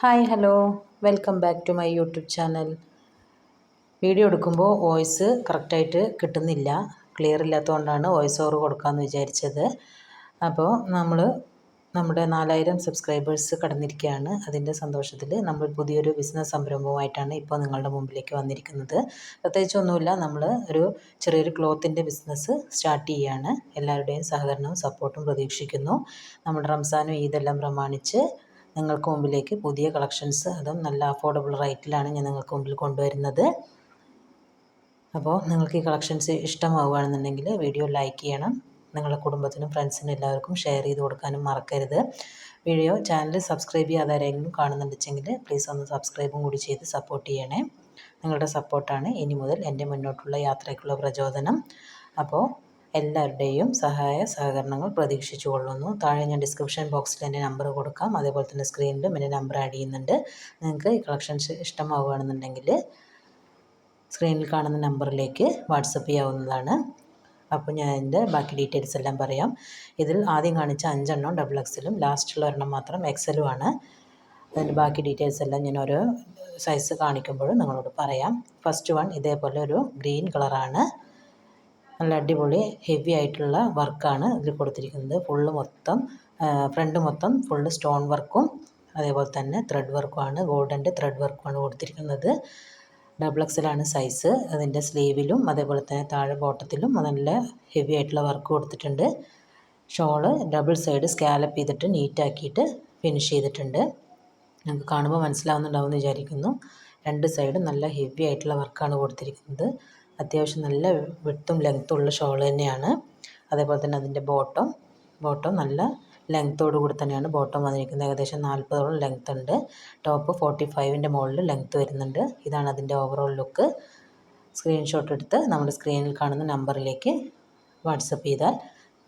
Hi hello. Welcome back to my YouTube channel. Video എടുക്കുമ്പോൾ voice കറക്റ്റായിട്ട് കിട്ടുന്നില്ല. Clear ഇല്ലാത്തതുകൊണ്ടാണ് വോയിസ് ഓവർ കൊടുക്കാമെന്ന് വിചാരിച്ചത്. അപ്പോൾ നമ്മൾ നമ്മുടെ നാലായിരം സബ്സ്ക്രൈബേഴ്സ് കടന്നിരിക്കുകയാണ്. അതിന്റെ സന്തോഷത്തിൽ നമ്മൾ പുതിയൊരു ബിസിനസ് സംരംഭവുമായിട്ടാണ് ഇപ്പോൾ നിങ്ങളുടെ മുമ്പിലേക്ക് വന്നിരിക്കുന്നത്. പ്രത്യേകിച്ചൊന്നുമില്ല നമ്മൾ ഒരു ചെറിയൊരു ക്ലോത്തിന്റെ ബിസിനസ് സ്റ്റാർട്ട് ചെയ്യുകയാണ്. എല്ലാവരുടെയും സഹകരണവും സപ്പോർട്ടും പ്രതീക്ഷിക്കുന്നു. നമ്മുടെ റംസാനും ഈദെല്ലാം പ്രമാണിച്ച് നിങ്ങൾക്ക് മുമ്പിലേക്ക് പുതിയ കളക്ഷൻസ് അതും നല്ല അഫോർഡബിൾ റേറ്റിലാണ് ഞാൻ നിങ്ങൾക്ക് മുമ്പിൽ കൊണ്ടുവരുന്നത്. അപ്പോൾ നിങ്ങൾക്ക് ഈ കളക്ഷൻസ് ഇഷ്ടമാവുകയാണെന്നുണ്ടെങ്കിൽ വീഡിയോ ലൈക്ക് ചെയ്യണം. നിങ്ങളുടെ കുടുംബത്തിനും ഫ്രണ്ട്സിനും എല്ലാവർക്കും ഷെയർ ചെയ്ത് കൊടുക്കാനും മറക്കരുത്. വീഡിയോ ചാനൽ സബ്സ്ക്രൈബ് ചെയ്യാതെ ആരെങ്കിലും കാണുന്നുണ്ടെങ്കിൽ പ്ലീസ് ഒന്ന് സബ്സ്ക്രൈബും കൂടി ചെയ്ത് സപ്പോർട്ട് ചെയ്യണേ. നിങ്ങളുടെ സപ്പോർട്ടാണ് ഇനി മുതൽ എന്റെ മുന്നോട്ടുള്ള യാത്രയ്ക്കുള്ള പ്രചോദനം. അപ്പോൾ എല്ലാവരുടെയും സഹായ സഹകരണങ്ങൾ പ്രതീക്ഷിച്ചു കൊള്ളുന്നു. താഴെ ഞാൻ ഡിസ്ക്രിപ്ഷൻ ബോക്സിൽ എന്റെ നമ്പർ കൊടുക്കാം. അതേപോലെ തന്നെ സ്ക്രീനിലും എന്റെ നമ്പർ ആഡ് ചെയ്യുന്നുണ്ട്. നിങ്ങൾക്ക് ഈ കളക്ഷൻസ് ഇഷ്ടമാവുകയാണെന്നുണ്ടെങ്കിൽ സ്ക്രീനിൽ കാണുന്ന നമ്പറിലേക്ക് വാട്സപ്പ് ചെയ്യാവുന്നതാണ്. അപ്പോൾ ഞാൻ എന്റെ ബാക്കി ഡീറ്റെയിൽസ് എല്ലാം പറയാം. ഇതിൽ ആദ്യം കാണിച്ച അഞ്ചെണ്ണം ഡബിൾ എക്സലും ലാസ്റ്റുള്ള ഒരെണ്ണം മാത്രം എക്സലുമാണ് അതിന്റെ ബാക്കി ഡീറ്റെയിൽസ് എല്ലാം ഞാൻ ഓരോ സൈസ് കാണിക്കുമ്പോഴും നിങ്ങളോട് പറയാം. ഫസ്റ്റ് വൺ ഇതേപോലെ ഒരു ഗ്രീൻ കളറാണ് നല്ല അടിപൊളി ഹെവി ആയിട്ടുള്ള വർക്കാണ് ഇതിൽ കൊടുത്തിരിക്കുന്നത്. ഫുള്ള് മൊത്തം ഫ്രണ്ട് മൊത്തം ഫുള്ള് സ്റ്റോൺ വർക്കും അതേപോലെ തന്നെ ത്രെഡ് വർക്കുമാണ് ഗോൾഡന്റെ ത്രെഡ് വർക്കുമാണ് കൊടുത്തിരിക്കുന്നത്. ഡബിൾ എക്സലാണ് സൈസ് അതിന്റെ സ്ലീവിലും അതേപോലെ തന്നെ താഴെ ബോട്ടത്തിലും നല്ല ഹെവി ആയിട്ടുള്ള വർക്ക് കൊടുത്തിട്ടുണ്ട്. ഷോൾ ഡബിൾ സൈഡ് സ്കാലപ്പ് ചെയ്തിട്ട് നീറ്റാക്കിയിട്ട് ഫിനിഷ് ചെയ്തിട്ടുണ്ട്. നമുക്ക് കാണുമ്പോൾ മനസ്സിലാവുന്നുണ്ടാവും എന്ന് വിചാരിക്കുന്നു. രണ്ട് സൈഡും നല്ല ഹെവി ആയിട്ടുള്ള വർക്കാണ് കൊടുത്തിരിക്കുന്നത്. അത്യാവശ്യം നല്ല വിട്ടും ലെങ്ത്തും ഉള്ള ഷോൾ തന്നെയാണ്. അതേപോലെ തന്നെ അതിന്റെ ബോട്ടം ബോട്ടം നല്ല ലെങ്ത്തോട് കൂടി തന്നെയാണ് ബോട്ടം വന്നിരിക്കുന്നത്. ഏകദേശം നാൽപ്പതോളം ലെങ്ത് ഉണ്ട്. ടോപ്പ് ഫോർട്ടി ഫൈവിന്റെ മുകളിൽ ലെങ്ത്ത് വരുന്നുണ്ട്. ഇതാണ് അതിന്റെ ഓവറോൾ ലുക്ക് സ്ക്രീൻഷോട്ട് എടുത്ത് നമ്മുടെ സ്ക്രീനിൽ കാണുന്ന നമ്പറിലേക്ക് വാട്സപ്പ് ചെയ്താൽ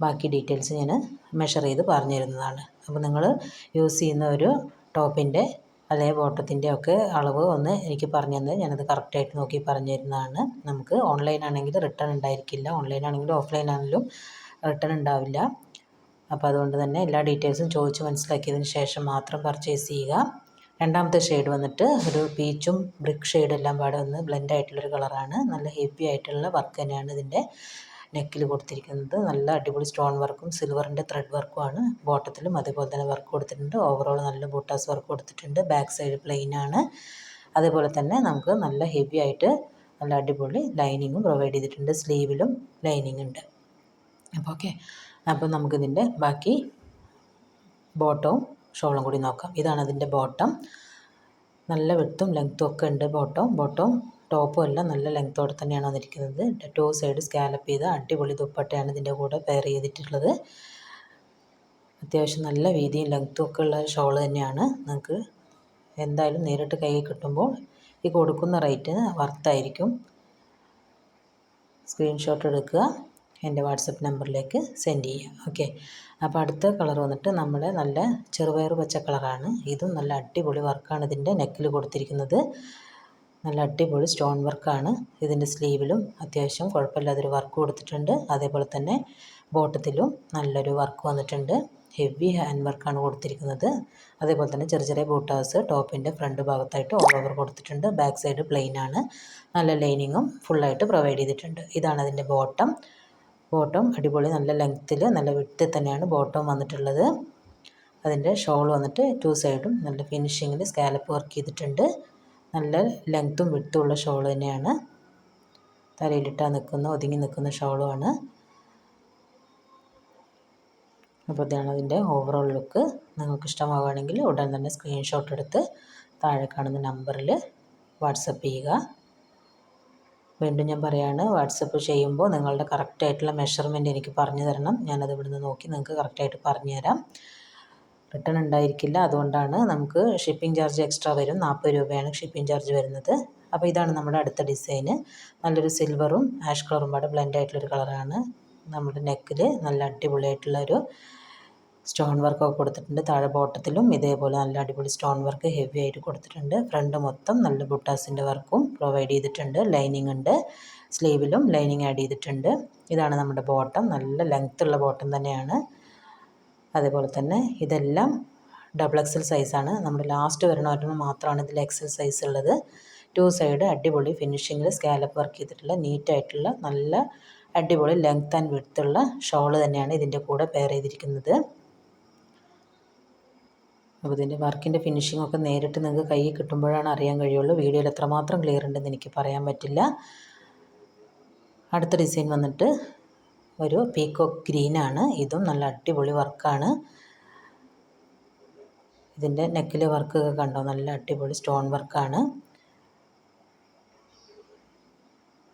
ബാക്കി ഡീറ്റെയിൽസ് ഞാൻ മെഷർ ചെയ്ത് പറഞ്ഞു തരുന്നതാണ് അപ്പോൾ നിങ്ങൾ യൂസ് ചെയ്യുന്ന ഒരു ടോപ്പിന്റെ അല്ലെങ്കിൽ ബോട്ടത്തിന്റെ ഒക്കെ അളവ് ഒന്ന് എനിക്ക് പറഞ്ഞു തന്ന് ഞാനത് കറക്റ്റായിട്ട് നോക്കി പറഞ്ഞു തരുന്നതാണ്. നമുക്ക് ഓൺലൈൻ ആണെങ്കിൽ റിട്ടേൺ ഉണ്ടായിരിക്കില്ല. ഓൺലൈൻ ആണെങ്കിലും ഓഫ്ലൈൻ ആണെങ്കിലും റിട്ടേൺ ഉണ്ടാവില്ല. അപ്പോൾ അതുകൊണ്ട് തന്നെ എല്ലാ ഡീറ്റെയിൽസും ചോദിച്ച് മനസ്സിലാക്കിയതിന് ശേഷം മാത്രം പർച്ചേസ് ചെയ്യുക. രണ്ടാമത്തെ ഷെയ്ഡ് വന്നിട്ട് ഒരു പീച്ചും ബ്രിക്ക് ഷെയ്ഡും എല്ലാം പാടെ ഒന്ന് ബ്ലെൻഡ് ആയിട്ടുള്ളൊരു കളറാണ് നല്ല ഹെവി ആയിട്ടുള്ള വർക്ക് തന്നെയാണ് ഇതിന്റെ. നെക്കിൽ കൊടുത്തിരിക്കുന്നത്. നല്ല അടിപൊളി സ്റ്റോൺ വർക്കും സിൽവറിന്റെ ത്രെഡ് വർക്കും ആണ്. ബോട്ടത്തിലും അതേപോലെ തന്നെ വർക്ക് കൊടുത്തിട്ടുണ്ട്. ഓവറോൾ നല്ല ബൂട്ടാസ് വർക്ക് കൊടുത്തിട്ടുണ്ട്. ബാക്ക് സൈഡ് പ്ലെയിൻ ആണ്. അതേപോലെ തന്നെ നമുക്ക് നല്ല ഹെവി ആയിട്ട് നല്ല അടിപൊളി ലൈനിങ്ങും പ്രൊവൈഡ് ചെയ്തിട്ടുണ്ട്. സ്ലീവിലും ലൈനിങ് ഉണ്ട്. അപ്പോൾ ഓക്കെ അപ്പോൾ നമുക്കിതിന്റെ ബാക്കി ബോട്ടവും ഷോളും കൂടി നോക്കാം. ഇതാണ് അതിന്റെ ബോട്ടം നല്ല വെട്ടും ലെങ്ത്തും ഒക്കെ ഉണ്ട് ബോട്ടം ബോട്ടവും ടോപ്പും എല്ലാം നല്ല ലെങ്ത്തോടെ തന്നെയാണ് വന്നിരിക്കുന്നത്. ടു സൈഡ് സ്കാലപ്പ് ചെയ്ത അടിപൊളി ദുപ്പട്ടയാണ് ഇതിന്റെ കൂടെ പെയർ ചെയ്തിട്ടുള്ളത്. അത്യാവശ്യം നല്ല വീതിയും ലെങ്ത്തും ഒക്കെ ഉള്ള ഷോൾ തന്നെയാണ്. നിങ്ങൾക്ക് എന്തായാലും നേരിട്ട് കയ്യിൽ കിട്ടുമ്പോൾ ഈ കൊടുക്കുന്ന റേറ്റ് വർത്തായിരിക്കും സ്ക്രീൻഷോട്ട് എടുക്കുക. എന്റെ വാട്സപ്പ് നമ്പറിലേക്ക് സെൻഡ് ചെയ്യുക. ഓക്കെ അപ്പോൾ അടുത്ത കളർ വന്നിട്ട് നമ്മുടെ നല്ല ചെറുപയർ പച്ച കളറാണ് ഇതും നല്ല അടിപൊളി വർക്കാണ് ഇതിന്റെ നെക്കിൽ കൊടുത്തിരിക്കുന്നത്. നല്ല അടിപൊളി സ്റ്റോൺ വർക്കാണ്. ഇതിന്റെ സ്ലീവിലും അത്യാവശ്യം കുഴപ്പമില്ലാത്തൊരു വർക്ക് കൊടുത്തിട്ടുണ്ട്. അതേപോലെ തന്നെ ബോട്ടത്തിലും നല്ലൊരു വർക്ക് വന്നിട്ടുണ്ട്. ഹെവി ഹാൻഡ് വർക്കാണ് കൊടുത്തിരിക്കുന്നത്. അതേപോലെ തന്നെ ചെറിയ ചെറിയ ബൂട്ടാസ് ടോപ്പിന്റെ ഫ്രണ്ട് ഭാഗത്തായിട്ട് ഓൾ ഓവർ കൊടുത്തിട്ടുണ്ട്. ബാക്ക് സൈഡ് പ്ലെയിൻ ആണ്. നല്ല ലൈനിങ്ങും ഫുള്ളായിട്ട് പ്രൊവൈഡ് ചെയ്തിട്ടുണ്ട്. ഇതാണ് അതിന്റെ ബോട്ടം. ബോട്ടം അടിപൊളി നല്ല ലെങ്ത്തിൽ നല്ല വിട്ടിൽ തന്നെയാണ് ബോട്ടം വന്നിട്ടുള്ളത്. അതിന്റെ ഷോൾ വന്നിട്ട് ടു സൈഡും നല്ല ഫിനിഷിങ്ങിൽ സ്കാലപ്പ് വർക്ക് ചെയ്തിട്ടുണ്ട്. നല്ല ലെങ്ത്തും വിട്ടുമുള്ള ഷോൾ തന്നെയാണ്. തലയിലിട്ടാൽ നിൽക്കുന്ന ഒതുങ്ങി നിൽക്കുന്ന ഷോളുമാണ് അപ്പോൾ ഇതാണ് അതിന്റെ ഓവറോൾ ലുക്ക് നിങ്ങൾക്ക് ഇഷ്ടമാവുകയാണെങ്കിൽ ഉടൻ തന്നെ സ്ക്രീൻഷോട്ട് എടുത്ത് താഴെ കാണുന്ന നമ്പറിൽ വാട്സപ്പ് ചെയ്യുക. വീണ്ടും ഞാൻ പറയുകയാണ് വാട്സപ്പ് ചെയ്യുമ്പോൾ നിങ്ങളുടെ കറക്റ്റായിട്ടുള്ള മെഷർമെന്റ് എനിക്ക് പറഞ്ഞു തരണം. ഞാനത് ഇവിടുന്ന് നോക്കി നിങ്ങൾക്ക് കറക്റ്റായിട്ട് പറഞ്ഞു തരാം. റിട്ടേൺ ഉണ്ടായിരിക്കില്ല അതുകൊണ്ടാണ് നമുക്ക് ഷിപ്പിംഗ് ചാർജ് എക്സ്ട്രാ വരും. നാൽപ്പത് രൂപയാണ് ഷിപ്പിംഗ് ചാർജ് വരുന്നത്. അപ്പോൾ ഇതാണ് നമ്മുടെ അടുത്ത ഡിസൈന് നല്ലൊരു സിൽവറും ആഷ് കളറും പാടെ ബ്ലെൻഡ് ആയിട്ടുള്ളൊരു കളറാണ് നമ്മുടെ നെക്കിൽ നല്ല അടിപൊളിയായിട്ടുള്ളൊരു സ്റ്റോൺ വർക്കൊക്കെ കൊടുത്തിട്ടുണ്ട്. താഴെ ബോട്ടത്തിലും ഇതേപോലെ നല്ല അടിപൊളി സ്റ്റോൺ വർക്ക് ഹെവി ആയിട്ട് കൊടുത്തിട്ടുണ്ട്. ഫ്രണ്ട് മൊത്തം നല്ല ബുട്ടാസിന്റെ വർക്കും പ്രൊവൈഡ് ചെയ്തിട്ടുണ്ട്. ലൈനിങ് ഉണ്ട്. സ്ലീവിലും ലൈനിങ് ആഡ് ചെയ്തിട്ടുണ്ട്. ഇതാണ് നമ്മുടെ ബോട്ടം നല്ല ലെങ്ത്തുള്ള ബോട്ടം തന്നെയാണ്. അതേപോലെ തന്നെ ഇതെല്ലാം ഡബിൾ എക്സൽ സൈസാണ് നമ്മുടെ ലാസ്റ്റ് വരുന്ന ഒരെണ്ണം മാത്രമാണ് ഇതിൽ എക്സൽ സൈസ് ഉള്ളത്. ടു സൈഡ് അടിപൊളി ഫിനിഷിങ്ങിൽ സ്കാലപ്പ് വർക്ക് ചെയ്തിട്ടുള്ള നീറ്റായിട്ടുള്ള നല്ല അടിപൊളി ലെങ്ത് ആൻഡ് വിടുത്തുള്ള ഷോൾ തന്നെയാണ് ഇതിന്റെ കൂടെ പെയർ ചെയ്തിരിക്കുന്നത്. അപ്പോൾ ഇതിന്റെ വർക്കിന്റെ ഫിനിഷിംഗ് ഒക്കെ നേരിട്ട് നിങ്ങൾക്ക് കയ്യിൽ കിട്ടുമ്പോഴാണ് അറിയാൻ കഴിയുള്ളൂ. വീഡിയോയിൽ എത്രമാത്രം ക്ലിയർ ഉണ്ടെന്ന് എനിക്ക് പറയാൻ പറ്റില്ല. അടുത്ത ഡിസൈൻ വന്നിട്ട് ഒരു പീക്കോക്ക് ഗ്രീനാണ് ഇതും നല്ല അടിപൊളി വർക്കാണ് ഇതിന്റെ നെക്കിലെ വർക്കൊക്കെ കണ്ടോ? നല്ല അടിപൊളി സ്റ്റോൺ വർക്കാണ്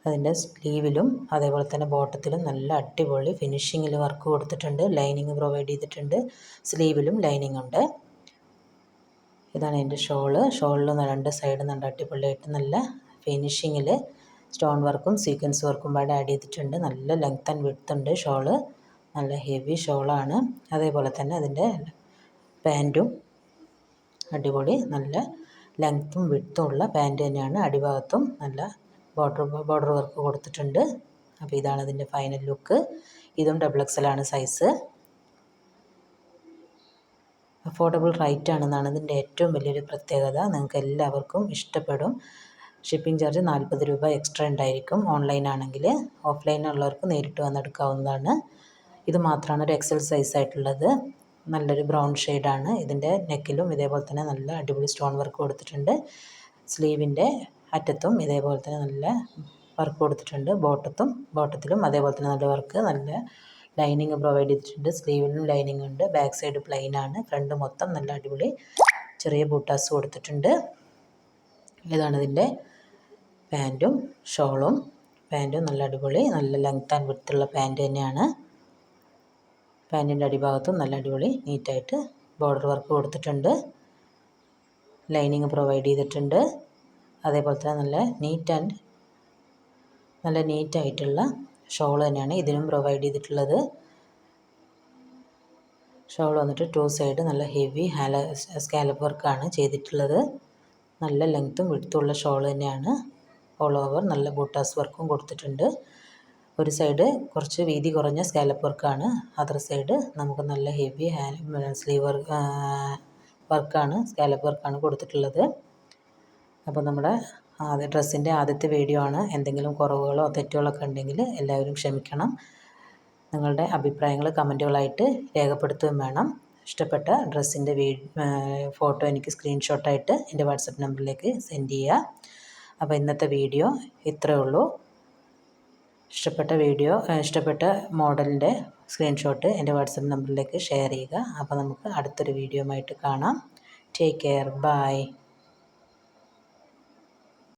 അതിന്റെ സ്ലീവിലും അതേപോലെ തന്നെ ബോട്ടത്തിലും നല്ല അടിപൊളി ഫിനിഷിങ്ങിൽ വർക്ക് കൊടുത്തിട്ടുണ്ട്. ലൈനിങ് പ്രൊവൈഡ് ചെയ്തിട്ടുണ്ട്. സ്ലീവിലും ലൈനിങ് ഉണ്ട്. ഇതാണ് എന്റെ ഷോൾ ഷോളിൽ രണ്ട് സൈഡ് നല്ല അടിപൊളിയായിട്ട് നല്ല ഫിനിഷിങ്ങിൽ സ്റ്റോൺ വർക്കും സീക്വൻസ് വർക്കും പാടെ ആഡ് ചെയ്തിട്ടുണ്ട്. നല്ല ലെങ്ത് ആൻഡ് വിഡ്ത്ത് ഉണ്ട് ഷോൾ. നല്ല ഹെവി ഷോളാണ് അതേപോലെ തന്നെ അതിന്റെ പാന്റും അടിപൊളി നല്ല ലെങ്ത്തും വിഡ്ത്തും ഉള്ള പാന്റ് തന്നെയാണ്. അടിഭാഗത്തും നല്ല ബോർഡർ ബോർഡർ വർക്ക് കൊടുത്തിട്ടുണ്ട്. അപ്പോൾ ഇതാണ് അതിന്റെ ഫൈനൽ ലുക്ക് ഇതും ഡബിൾ എക്സലാണ് സൈസ് അഫോർഡബിൾ റേറ്റ് ആണെന്നാണ് ഇതിന്റെ ഏറ്റവും വലിയൊരു പ്രത്യേകത. നിങ്ങൾക്ക് എല്ലാവർക്കും ഇഷ്ടപ്പെടും. ഷിപ്പിംഗ് ചാർജ് നാൽപ്പത് രൂപ എക്സ്ട്രാ ഉണ്ടായിരിക്കും. ഓൺലൈൻ ആണെങ്കിൽ ഓഫ്ലൈൻ ഉള്ളവർക്ക് നേരിട്ട് വന്നെടുക്കാവുന്നതാണ് ഇത് മാത്രമാണ് ഒരു എക്സൽ സൈസ് ആയിട്ടുള്ളത്. നല്ലൊരു ബ്രൗൺ ഷെയ്ഡാണ് ഇതിന്റെ നെക്കിലും ഇതേപോലെ തന്നെ നല്ല അടിപൊളി സ്റ്റോൺ വർക്ക് കൊടുത്തിട്ടുണ്ട്. സ്ലീവിന്റെ അറ്റത്തും ഇതേപോലെ തന്നെ നല്ല വർക്ക് കൊടുത്തിട്ടുണ്ട്. ബോട്ടത്തും ബോട്ടത്തിലും അതേപോലെ തന്നെ നല്ല വർക്ക് നല്ല ലൈനിങ് പ്രൊവൈഡ് ചെയ്തിട്ടുണ്ട്. സ്ലീവിലും ലൈനിങ് ഉണ്ട്. ബാക്ക് സൈഡ് പ്ലെയിൻ ആണ്. ഫ്രണ്ട് മൊത്തം നല്ല അടിപൊളി ചെറിയ ബൂട്ടാസ് കൊടുത്തിട്ടുണ്ട്. ഇതാണ് ഇതിന്റെ പാന്റും ഷോളും. പാന്റും നല്ല അടിപൊളി നല്ല ലെങ്ത് ആൻഡ് വിടുത്തുള്ള പാന്റ് തന്നെയാണ്. പാന്റിന്റെ അടിഭാഗത്തും നല്ല അടിപൊളി നീറ്റായിട്ട് ബോർഡർ വർക്ക് കൊടുത്തിട്ടുണ്ട്. ലൈനിങ് പ്രൊവൈഡ് ചെയ്തിട്ടുണ്ട്. അതേപോലെ തന്നെ നല്ല നീറ്റ് ആൻഡ് നല്ല നീറ്റായിട്ടുള്ള ഷോൾ തന്നെയാണ് ഇതിനും പ്രൊവൈഡ് ചെയ്തിട്ടുള്ളത്. ഷോൾ വന്നിട്ട് ടു സൈഡ് നല്ല ഹെവി ഹാല സ്കാലപ്പ് വർക്കാണ് ചെയ്തിട്ടുള്ളത്. നല്ല ലെങ്ത്തും വിടുത്തുള്ള ഷോൾ തന്നെയാണ്. ഓൾ ഓവർ നല്ല ബോട്ടാസ് വർക്കും കൊടുത്തിട്ടുണ്ട്. ഒരു സൈഡ് കുറച്ച് വീതി കുറഞ്ഞ സ്കാലപ്പ് വർക്കാണ് അതർ സൈഡ് നമുക്ക് നല്ല ഹെവി ഹാൻഡ് സ്ലീവ് വർക്ക് വർക്കാണ് സ്കാലപ്പ് വർക്കാണ് കൊടുത്തിട്ടുള്ളത്. അപ്പോൾ നമ്മുടെ ആദ്യ ഡ്രസ്സിന്റെ ആദ്യത്തെ വീഡിയോ ആണ്. എന്തെങ്കിലും കുറവുകളോ തെറ്റുകളോ ഒക്കെ ഉണ്ടെങ്കിൽ എല്ലാവരും ക്ഷമിക്കണം. നിങ്ങളുടെ അഭിപ്രായങ്ങൾ കമന്റുകളായിട്ട് രേഖപ്പെടുത്തുകയും വേണം. ഇഷ്ടപ്പെട്ട ഡ്രസ്സിന്റെ വീ ഫോട്ടോ എനിക്ക് സ്ക്രീൻഷോട്ടായിട്ട് എന്റെ വാട്സപ്പ് നമ്പറിലേക്ക് സെൻഡ് ചെയ്യുക. അപ്പോൾ ഇന്നത്തെ വീഡിയോ ഇത്രയേ ഉള്ളൂ. ഇഷ്ടപ്പെട്ട വീഡിയോ ഇഷ്ടപ്പെട്ട മോഡലിന്റെ സ്ക്രീൻഷോട്ട് എന്റെ വാട്സപ്പ് നമ്പറിലേക്ക് ഷെയർ ചെയ്യുക. അപ്പോൾ നമുക്ക് അടുത്തൊരു വീഡിയോ ആയിട്ട് കാണാം. Take care bye